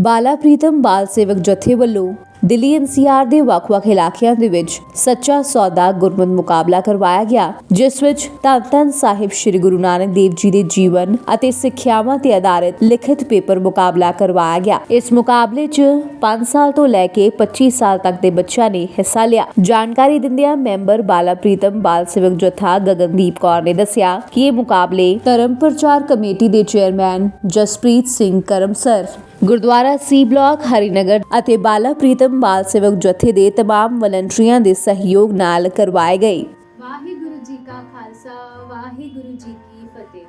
ਬਾਲਾ ਪ੍ਰੀਤਮ ਬਾਲ ਸੇਵਕ ਜਥੇ ਵੱਲੋਂ ਦਿੱਲੀ ਐਨਸੀਆਰ ਦੇ ਵੱਖ-ਵੱਖ ਇਲਾਕਿਆਂ ਦੇ ਵਿੱਚ ਸੱਚਾ ਸੌਦਾ ਗੁਰਮਤਿ ਮੁਕਾਬਲਾ ਕਰਵਾਇਆ ਗਿਆ, ਜਿਸ ਵਿੱਚ ਧੰਨ ਸਾਹਿਬ ਸ੍ਰੀ ਗੁਰੂ ਨਾਨਕ ਦੇਵ ਜੀ ਦੇ ਜੀਵਨ ਅਤੇ ਸਿੱਖਿਆਵਾਂ ਤੇ ਆਧਾਰਿਤ ਲਿਖਿਤ ਪੇਪਰ ਮੁਕਾਬਲਾ ਕਰਵਾਇਆ ਗਿਆ। ਇਸ ਮੁਕਾਬਲੇ 'ਚ 5 ਸਾਲ ਤੋਂ ਲੈ ਕੇ 25 ਸਾਲ ਤੱਕ ਦੇ ਬੱਚਿਆਂ ਨੇ ਹਿੱਸਾ ਲਿਆ। ਜਾਣਕਾਰੀ ਦਿੰਦਿਆਂ ਮੈਂਬਰ ਬਾਲਾ ਪ੍ਰੀਤਮ ਬਾਲ ਸੇਵਕ ਜਥਾ ਗਗਨਦੀਪ ਕੌਰ ਨੇ ਦੱਸਿਆ ਕਿ ਇਹ ਮੁਕਾਬਲੇ ਧਰਮ ਪ੍ਰਚਾਰ ਕਮੇਟੀ ਦੇ chairman Jaspreet Singh Karamsar Gurdwara C block Harinagar ਅਤੇ ਬਾਲਾ ਪ੍ਰੀਤਮ ਬਾਲ ਸੇਵਕ ਜਥੇ ਦੇ तमाम ਵਲੰਟੀਅਰਾਂ ਦੇ ਸਹਿਯੋਗ ਨਾਲ ਕਰਵਾਏ ਗਏ ਵਾਹਿਗੁਰੂ ਜੀ ਕਾ ਖਾਲਸਾ ਵਾਹਿਗੁਰੂ ਜੀ ਕੀ ਫਤਿਹ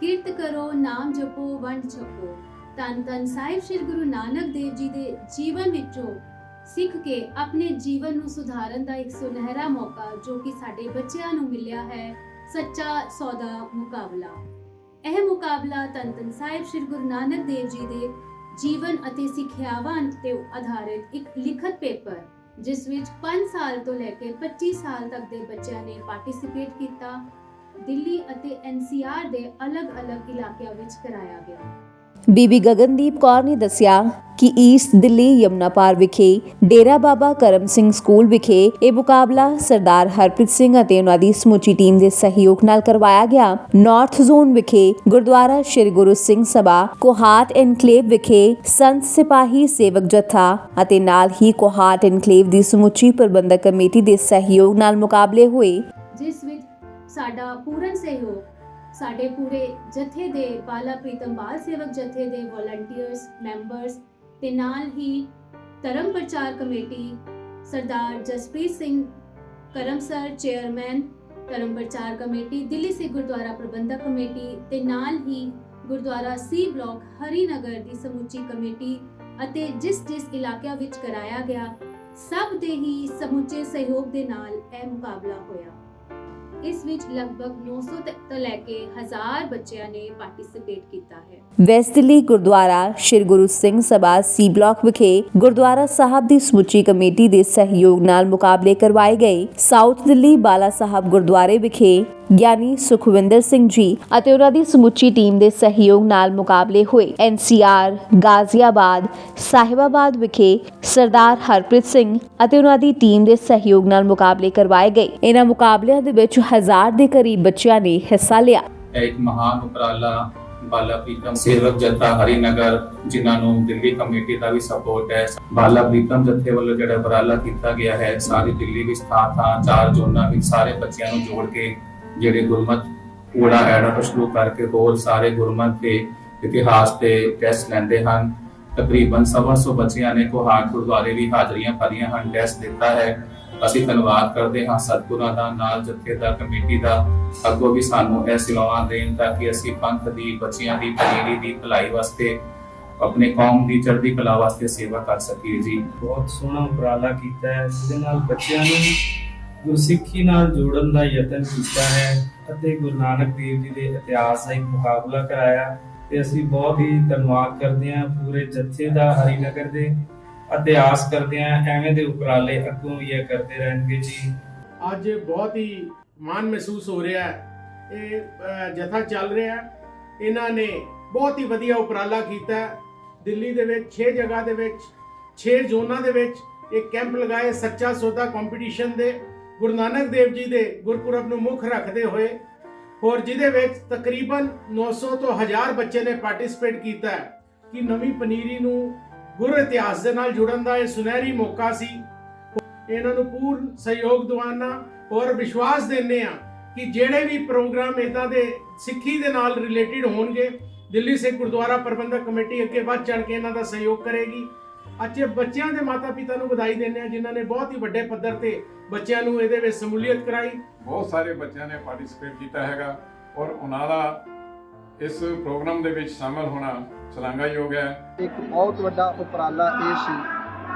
ਕੀਰਤ ਕਰੋ ਨਾਮ ਜਪੋ ਵੰਡ ਛਪੋ ਤਨ ਤਨ ਸਾਹਿਬ ਸ੍ਰੀ ਗੁਰੂ ਨਾਨਕ ਦੇਵ ਜੀ ਦੇ ਜੀਵਨ ਵਿੱਚੋਂ ਸਿੱਖ ਕੇ ਆਪਣੇ ਜੀਵਨ ਨੂੰ ਸੁਧਾਰਨ ਦਾ ਇੱਕ ਸੁਨਹਿਰਾ ਮੌਕਾ ਜੋ ਕਿ ਸਾਡੇ ਬੱਚਿਆਂ ਨੂੰ ਮਿਲਿਆ ਹੈ ਸੱਚਾ ਸੌਦਾ ਮੁਕਾਬਲਾ ਇਹ ਮੁਕਾਬਲਾ ਤਨ ਤਨ ਸਾਹਿਬ ਸ੍ਰੀ ਗੁਰੂ ਨਾਨਕ ਦੇਵ ਜੀ ਦੇ ਜੀਵਨ ਅਤੇ ਸਿੱਖਿਆਵਾਂ ਤੇ ਆਧਾਰਿਤ ਇੱਕ ਲਿਖਤ ਪੇਪਰ, ਜਿਸ ਵਿੱਚ 5 ਸਾਲ ਤੋਂ ਲੈ ਕੇ 25 ਸਾਲ ਤੱਕ ਦੇ ਬੱਚਿਆਂ ਨੇ ਪਾਰਟਿਸਿਪੇਟ ਕੀਤਾ। ਦਿੱਲੀ ਅਤੇ ਐਨਸੀਆਰ ਦੇ ਅਲੱਗ-ਅਲੱਗ ਇਲਾਕਿਆਂ ਵਿੱਚ ਕਰਾਇਆ ਗਿਆ। ਬੀਬੀ ਗਗਨਦੀਪ ਕੌਰ ਨੇ ਦੱਸਿਆ ਕਿ ਈਸਟ ਦਿੱਲੀ ਯਮਨਾਪਾਰ ਵਿਖੇ, ਡੇਰਾ ਬਾਬਾ ਕਰਮ ਸਿੰਘ ਸਕੂਲ ਵਿਖੇ ਇਹ ਮੁਕਾਬਲਾ ਸਰਦਾਰ ਹਰਪ੍ਰੀਤ ਸਿੰਘ ਅਤੇ ਉਹਨਾਂ ਦੀ ਸਮੁੱਚੀ ਟੀਮ ਦੇ ਸਹਿਯੋਗ ਨਾਲ ਕਰਵਾਇਆ ਗਿਆ। ਨਾਰਥ ਜ਼ੋਨ ਵਿਖੇ ਗੁਰਦੁਆਰਾ ਸ੍ਰੀ ਗੁਰੂ ਸਿੰਘ ਸਭਾ, ਕੋਹਾਟ ਐਨਕਲੇਵ ਵਿਖੇ ਸੰਤ ਸਿਪਾਹੀ ਸੇਵਕ ਜਥਾ ਅਤੇ ਨਾਲ ਹੀ ਕੋਹਾਟ ਐਨਕਲੇਵ ਦੀ ਸਮੁੱਚੀ ਪ੍ਰਬੰਧਕ ਕਮੇਟੀ ਦੇ ਸਹਿਯੋਗ ਨਾਲ ਮੁਕਾਬਲੇ ਹੋਏ। ਜਿਸ ਵਿੱਚ ਸਾਡਾ ਪੂਰਨ ਸਹਿਯੋਗ, ਸਾਡੇ ਪੂਰੇ ਜਥੇ ਦੇ ਬਾਲਾ ਪ੍ਰੀਤਮ ਬਾਲ ਸੇਵਕ ਜਥੇ ਦੇ ਵੋਲੰਟੀਅਰਸ ਮੈਂਬਰਸ ਤੇ ਨਾਲ ਹੀ Dharam Prachar committee Sardar Jaspreet Singh Karamsar chairman Dharam Prachar committee, Delhi Sikh Gurdwara Prabandhak committee ਤੇ ਨਾਲ ਹੀ ਗੁਰਦੁਆਰਾ ਸੀ ਬਲਾਕ ਹਰੀਨਗਰ ਦੀ ਸਮੁੱਚੀ ਕਮੇਟੀ ਅਤੇ ਜਿਸ ਜਿਸ ਇਲਾਕਿਆਂ ਵਿੱਚ ਕਰਾਇਆ ਗਿਆ, ਸਭ ਦੇ ਹੀ ਸਮੁੱਚੇ ਸਹਿਯੋਗ ਦੇ ਨਾਲ ਇਹ ਮੁਕਾਬਲਾ ਹੋਇਆ। ਇਸ ਵਿੱਚ ਲਗਭਗ 900 ਤੋਂ ਲੈ ਕੇ 1000 ਬੱਚਿਆਂ ਨੇ ਪਾਰਟਿਸਿਪੇਟ ਕੀਤਾ ਹੈ। West Gurdwara Shri Guru Singh Sabha C block ਵਿਖੇ ਗੁਰਦੁਆਰਾ ਸਾਹਿਬ ਦੀ ਸਮੁੱਚੀ ਕਮੇਟੀ ਦੇ ਸਹਿਯੋਗ ਨਾਲ ਮੁਕਾਬਲੇ ਕਰਵਾਏ ਗਏ। ਸਾਊਥ ਦਿੱਲੀ ਬਾਲਾ ਸਾਹਿਬ ਗੁਰਦੁਆਰੇ ਵਿਖੇ ਗਿਆਨੀ ਸੁਖਵਿੰਦਰ ਸਿੰਘ ਜੀ ਅਤੇ ਉਹਨਾਂ ਦੀ ਸਮੁੱਚੀ ਟੀਮ ਦੇ ਸਹਿਯੋਗ ਨਾਲ ਮੁਕਾਬਲੇ ਹੋਏ। ਐਨਸੀਆਰ ਗਾਜ਼ੀਆਬਾਦ, ਸਾਹਿਬਾਬਾਦ ਵਿਖੇ ਸਰਦਾਰ ਹਰਪ੍ਰੀਤ ਸਿੰਘ ਅਤੇ ਉਹਨਾਂ ਦੀ ਟੀਮ ਦੇ ਸਹਿਯੋਗ ਨਾਲ ਮੁਕਾਬਲੇ ਕਰਵਾਏ ਗਏ। ਇਹਨਾਂ ਮੁਕਾਬਲਿਆਂ ਦੇ ਵਿੱਚ ਹਜ਼ਾਰ ਦੇ ਕਰੀਬ ਬੱਚਿਆਂ ਨੇ ਹਿੱਸਾ ਲਿਆ। ਇੱਕ ਮਹਾਨ ਉਪਰਾਲਾ ਬਾਲਾ ਪ੍ਰੀਤਮ ਸੇਵਕ ਜਥਾ ਹਰੀਨਗਰ, ਜਿਨ੍ਹਾਂ ਨੂੰ ਦਿੱਲੀ ਕਮੇਟੀ ਦਾ ਵੀ ਸਪੋਰਟ ਹੈ। ਬਾਲਾ ਪ੍ਰੀਤਮ ਜਥੇ ਵੱਲੋਂ ਜਿਹੜਾ ਉਪਰਾਲਾ ਕੀਤਾ ਗਿਆ ਹੈ, ਸਾਰੀ ਦਿੱਲੀ ਵਿੱਚ ਥਾਂ ਥਾਂ ਚਾਰ ਜ਼ੋਨਾਂ ਵਿੱਚ ਸਾਰੇ ਬੱਚਿਆਂ ਨੂੰ ਜੋੜ ਕੇ ਜਿਹੜੇ ਗੁਰਮਤ ਊੜਾ ਐੜਾ ਤੋਂ ਸ਼ੁਰੂ ਕਰਕੇ ਹੋਰ ਸਾਰੇ ਗੁਰਮਤ ਦੇ ਇਤਿਹਾਸ ਤੇ ਟੈਸਟ ਲੈਂਦੇ ਹਨ। ਤਕਰੀਬਨ ਸਵਾ ਬੱਚਿਆਂ ਨੇ ਕੋਹਾਟ ਗੁਰਦੁਆਰੇ ਵੀ ਹਾਜ਼ਰੀਆਂ ਭਰੀਆਂ ਹਨ ਟੈਸਟ ਦਿੱਤਾ ਹੈ। ਅਸੀਂ ਧੰਨਵਾਦ ਕਰਦੇ ਹਾਂ ਸਤਿਗੁਰਾਂ ਦਾ, ਨਾਲ ਜਥੇਦਾਰ ਕਮੇਟੀ ਦਾ। ਅੱਗੋਂ ਵੀ ਸਾਨੂੰ ਇਹ ਸੇਵਾਵਾਂ ਦੇਣ ਤਾਂ ਕਿ ਅਸੀਂ ਪੰਥ ਦੀ, ਬੱਚਿਆਂ ਦੀ, ਪਨੀਰੀ ਦੀ, ਭਲਾਈ ਵਾਸਤੇ, ਆਪਣੇ ਕੌਮ ਦੀ, ਚੜ੍ਹਦੀ ਕਲਾ ਵਾਸਤੇ ਸੇਵਾ ਕਰ ਸਕੀਏ ਜੀ। ਬਹੁਤ ਸੋਹਣਾ ਉਪਰਾਲਾ ਕੀਤਾ ਹੈ। ਜਿਹਦੇ ਨਾਲ ਬੱਚਿਆਂ ਨੂੰ ਗੁਰਸਿੱਖੀ ਨਾਲ ਜੋੜਨ ਦਾ ਯਤਨ ਕੀਤਾ ਹੈ ਅਤੇ ਗੁਰੂ ਨਾਨਕ ਦੇਵ ਜੀ ਦੇ ਇਤਿਹਾਸ ਦਾ ਇੱਕ ਮੁਕਾਬਲਾ ਕਰਾਇਆ ਤੇ ਅਸੀਂ ਬਹੁਤ ਹੀ ਧੰਨਵਾਦ ਕਰਦੇ ਹਾਂ ਪੂਰੇ ਜਥੇ ਦਾ, ਹਰੀਨਗਰ ਦੇ ਅਤੇ ਕਰਦੇ ਹਾਂ ਐਵੇਂ ਦੇ ਉਪਰਾਲੇ ਅੱਗੋਂ ਵੀ ਇਹ ਕਰਦੇ ਰਹਿਣਗੇ ਜੀ। ਅੱਜ ਬਹੁਤ ਹੀ ਮਾਣ ਮਹਿਸੂਸ ਹੋ ਰਿਹਾ ਹੈ। ਇਹ ਜਥਾ ਚੱਲ ਰਿਹਾ ਹੈ। ਇਹਨਾਂ ਨੇ ਬਹੁਤ ਹੀ ਵਧੀਆ ਉਪਰਾਲਾ ਕੀਤਾ ਦਿੱਲੀ ਦੇ ਵਿੱਚ 6 ਜਗ੍ਹਾ ਦੇ ਵਿੱਚ 6 ਜ਼ੋਨਾਂ ਦੇ ਵਿੱਚ ਇਹ ਕੈਂਪ ਲਗਾਏ। ਸੱਚਾ ਸੌਦਾ ਕੰਪੀਟੀਸ਼ਨ ਦੇ ਗੁਰੂ ਨਾਨਕ ਦੇਵ ਜੀ ਦੇ ਗੁਰਪੁਰਬ ਨੂੰ ਮੁੱਖ ਰੱਖਦੇ ਹੋਏ ਹੋਰ ਜਿਹਦੇ ਵਿੱਚ ਤਕਰੀਬਨ 900 ਤੋਂ 1000 ਬੱਚੇ ਨੇ ਪਾਰਟਿਸਿਪੇਟ ਕੀਤਾ ਹੈ, ਕਿ ਨਵੀਂ ਪਨੀਰੀ ਨੂੰ ਗੁਰ ਇਤਿਹਾਸ ਦੇ ਨਾਲ ਜੁੜਨ ਦਾ ਇਹ ਸੁਨਹਿਰੀ ਮੌਕਾ ਸੀ। ਇਹਨਾਂ ਨੂੰ ਪੂਰਨ ਸਹਿਯੋਗ ਦਿਵਾਨਾ ਔਰ ਵਿਸ਼ਵਾਸ ਦਿੰਦੇ ਆ ਕਿ ਜਿਹੜੇ ਵੀ ਪ੍ਰੋਗਰਾਮ ਇਦਾਂ ਦੇ ਸਿੱਖੀ ਦੇ ਨਾਲ ਰਿਲੇਟਡ ਹੋਣਗੇ, ਦਿੱਲੀ ਸਿੱਖ ਗੁਰਦੁਆਰਾ ਪ੍ਰਬੰਧਕ ਕਮੇਟੀ ਅੱਗੇ ਵੱਧ ਚੜ ਕੇ ਇਹਨਾਂ ਦਾ ਸਹਿਯੋਗ ਕਰੇਗੀ। ਅੱਜ ਇਹ ਬੱਚਿਆਂ ਦੇ ਮਾਤਾ-ਪਿਤਾ ਨੂੰ ਵਧਾਈ ਦਿੰਦੇ ਆ ਜਿਨ੍ਹਾਂ ਨੇ ਬਹੁਤ ਹੀ ਵੱਡੇ ਪੱਧਰ ਤੇ ਬੱਚਿਆਂ ਨੂੰ ਇਹਦੇ ਵਿੱਚ ਸਮੂਲੀਅਤ ਕਰਾਈ। ਬਹੁਤ ਸਾਰੇ ਬੱਚਿਆਂ ਨੇ ਪਾਰਟਿਸਿਪੇਟ ਕੀਤਾ ਹੈਗਾ ਔਰ ਉਹਨਾਂ ਦਾ ਇਸ ਪ੍ਰੋਗਰਾਮ ਦੇ ਵਿੱਚ ਸ਼ਾਮਲ ਹੋਣਾ ਸ਼ਲਾਘਾਯੋਗ ਹੈ। ਇੱਕ ਬਹੁਤ ਵੱਡਾ ਉਪਰਾਲਾ ਇਹ ਸੀ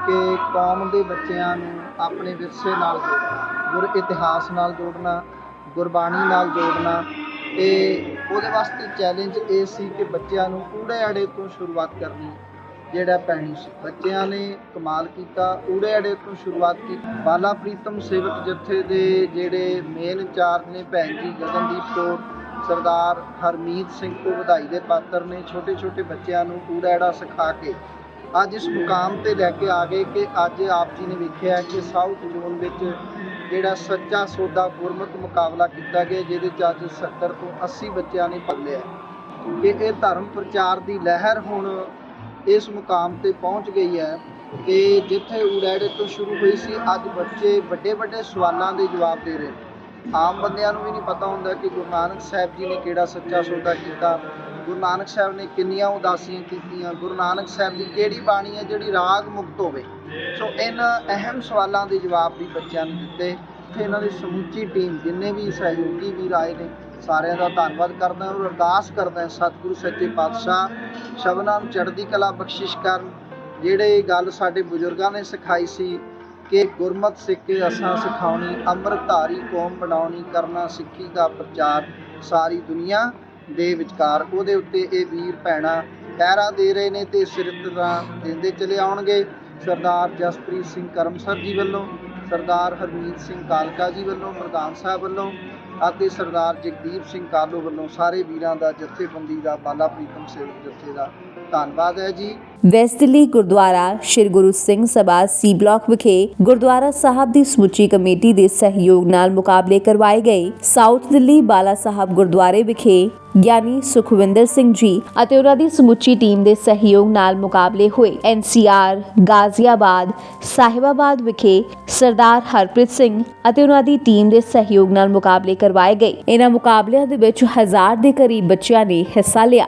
ਕਿ ਕੌਮ ਦੇ ਬੱਚਿਆਂ ਨੂੰ ਆਪਣੇ ਵਿਰਸੇ ਨਾਲ ਜੋੜਨਾ ਗੁਰ ਇਤਿਹਾਸ ਨਾਲ ਜੋੜਨਾ ਗੁਰਬਾਣੀ ਨਾਲ ਜੋੜਨਾ ਤੇ ਉਹਦੇ ਵਾਸਤੇ ਚੈਲੰਜ ਇਹ ਸੀ ਕਿ ਬੱਚਿਆਂ ਨੂੰ ਊੜੇ ਅੜੇ ਤੋਂ ਸ਼ੁਰੂਆਤ ਕਰਨੀ। ਜਿਹੜਾ ਪੈਣੀ ਸੀ ਬੱਚਿਆਂ ਨੇ ਕਮਾਲ ਕੀਤਾ, ਊੜੇ ਅੜੇ ਤੋਂ ਸ਼ੁਰੂਆਤ ਕੀਤੀ। ਬਾਲਾ ਪ੍ਰੀਤਮ ਸੇਵਕ ਜਥੇ ਦੇ ਜਿਹੜੇ ਮੇਨ ਇੰਚਾਰਜ ਨੇ ਭੈਣ ਜੀ, ਗਗਨਦੀਪ ਕੌਰ, ਸਰਦਾਰ ਹਰਮੀਤ ਸਿੰਘ ਤੋਂ ਵਧਾਈ ਦੇ ਪਾਤਰ ਨੇ ਛੋਟੇ ਛੋਟੇ ਬੱਚਿਆਂ ਨੂੰ ਊੜਾ ਅੜਾ ਸਿਖਾ ਕੇ ਅੱਜ ਇਸ ਮੁਕਾਮ ਤੇ ਲੈ ਕੇ ਆ ਗਏ ਕਿ ਅੱਜ ਆਪ ਜੀ ਨੇ ਵੇਖਿਆ ਕਿ ਸਾਊਥ ਜ਼ੋਨ ਵਿੱਚ ਜਿਹੜਾ ਸੱਚਾ ਸੌਦਾ ਗੁਰਮਤ ਮੁਕਾਬਲਾ ਕੀਤਾ ਗਿਆ, ਜਿਹਦੇ ਚ ਅੱਜ 70 ਤੋਂ 80 ਬੱਚਿਆਂ ਨੇ ਭਾਗ ਲਿਆ। ਕਿ ਇਹ ਧਰਮ ਪ੍ਰਚਾਰ ਦੀ ਲਹਿਰ ਹੁਣ ਇਸ ਮੁਕਾਮ ਤੇ ਪਹੁੰਚ ਗਈ ਹੈ ਕਿ ਜਿੱਥੇ ਉਡੈੜੇ ਤੋਂ ਸ਼ੁਰੂ ਹੋਈ ਸੀ, ਅੱਜ ਬੱਚੇ ਵੱਡੇ ਵੱਡੇ ਸਵਾਲਾਂ ਦੇ ਜਵਾਬ ਦੇ ਰਹੇ ਨੇ। ਆਮ ਬੰਦਿਆਂ ਨੂੰ ਵੀ ਨਹੀਂ ਪਤਾ ਹੁੰਦਾ ਕਿ ਗੁਰੂ ਨਾਨਕ ਸਾਹਿਬ ਜੀ ਨੇ ਕਿਹੜਾ ਸੱਚਾ ਸੌਦਾ ਕੀਤਾ। ਗੁਰੂ ਨਾਨਕ ਸਾਹਿਬ ਨੇ ਕਿੰਨੀਆਂ ਉਦਾਸੀਆਂ ਕੀਤੀਆਂ, ਗੁਰੂ ਨਾਨਕ ਸਾਹਿਬ ਦੀ ਕਿਹੜੀ ਬਾਣੀ ਹੈ ਜਿਹੜੀ ਰਾਗ ਮੁਕਤ ਹੋਵੇ। ਸੋ ਇਹਨਾਂ ਅਹਿਮ ਸਵਾਲਾਂ ਦੇ ਜਵਾਬ ਵੀ ਬੱਚਿਆਂ ਨੂੰ ਦਿੱਤੇ। ਤੇ ਇਹਨਾਂ ਦੀ ਸਮੁੱਚੀ ਟੀਮ ਜਿੰਨੇ ਵੀ ਸਹਿਯੋਗੀ ਵੀਰ ਆਏ ਨੇ ਸਾਰਿਆਂ ਦਾ ਧੰਨਵਾਦ ਕਰਦਾ ਹਾਂ ਔਰ ਅਰਦਾਸ ਕਰਦਾ ਹਾਂ ਸਤਿਗੁਰੂ ਸੱਚੇ ਪਾਤਸ਼ਾਹ ਸ਼ਬਨਾਂ ਨੂੰ ਚੜ੍ਹਦੀ ਕਲਾ ਬਖਸ਼ਿਸ਼ ਕਰਨ। ਜਿਹੜੇ ਗੱਲ ਸਾਡੇ ਬਜ਼ੁਰਗਾਂ ਨੇ ਸਿਖਾਈ ਸੀ ਕਿ ਗੁਰਮਤ ਸਿੱਖ ਅਸਾਂ ਸਿਖਾਉਣੀ, ਅੰਮ੍ਰਿਤਧਾਰੀ ਕੌਮ ਬਣਾਉਣੀ, ਕਰਨਾ ਸਿੱਖੀ ਦਾ ਪ੍ਰਚਾਰ ਸਾਰੀ ਦੁਨੀਆ ਦੇ ਵਿਚਕਾਰ। ਉਹਦੇ ਉੱਤੇ ਇਹ ਵੀਰ ਭੈਣਾਂ ਪਹਿਰਾ ਦੇ ਰਹੇ ਨੇ ਤੇ ਸਿਰਤਰਾ ਦਿੰਦੇ ਚਲੇ ਆਉਣਗੇ। ਸਰਦਾਰ ਜਸਪ੍ਰੀਤ ਸਿੰਘ ਕਰਮਸਰ ਜੀ ਵੱਲੋਂ ਸਰਦਾਰ ਹਰਮੀਤ ਸਿੰਘ ਕਾਲਕਾ ਜੀ ਵੱਲੋਂ ਪ੍ਰਧਾਨ ਸਾਹਿਬ ਵੱਲੋਂ ਅਤੇ ਸਰਦਾਰ ਜਗਦੀਪ ਸਿੰਘ ਕਾਲੋ ਵੱਲੋਂ ਸਾਰੇ ਵੀਰਾਂ ਦਾ ਜਥੇਬੰਦੀ ਦਾ ਬਾਲਾ ਪ੍ਰੀਤਮ ਸੇਵਕ ਜਥੇ ਦਾ ਧੰਨਵਾਦ ਹੈ ਜੀ। West Gurdwara Shri Guru Singh Sabha C block ਵਿਖੇ ਗੁਰਦੁਆਰਾ ਸਾਹਿਬ ਦੀ ਸਮੁੱਚੀ ਕਮੇਟੀ ਦੇ ਸਹਿਯੋਗ ਨਾਲ ਮੁਕਾਬਲੇ ਕਰਵਾਏ ਗਏ। ਸਾਊਥ ਦਿੱਲੀ ਬਾਲਾ ਸਾਹਿਬ ਗੁਰਦੁਆਰੇ ਵਿਖੇ ਗਿਆਨੀ ਸੁਖਵਿੰਦਰ ਸਿੰਘ ਜੀ ਅਤੇ ਉਹਨਾਂ ਦੀ ਸਮੁੱਚੀ ਟੀਮ ਦੇ ਸਹਿਯੋਗ ਨਾਲ ਮੁਕਾਬਲੇ ਹੋਏ। ਐਨਸੀਆਰ ਗਾਜ਼ੀਆਬਾਦ, ਸਾਹਿਬਾਬਾਦ ਵਿਖੇ ਸਰਦਾਰ ਹਰਪ੍ਰੀਤ ਸਿੰਘ ਅਤੇ ਉਹਨਾਂ ਦੀ ਟੀਮ ਦੇ ਸਹਿਯੋਗ ਨਾਲ ਮੁਕਾਬਲੇ ਕਰਵਾਏ ਗਏ। ਇਹਨਾਂ ਮੁਕਾਬਲਿਆਂ ਦੇ ਵਿੱਚ ਹਜ਼ਾਰ ਦੇ ਕਰੀਬ ਬੱਚਿਆਂ ਨੇ ਹਿੱਸਾ ਲਿਆ।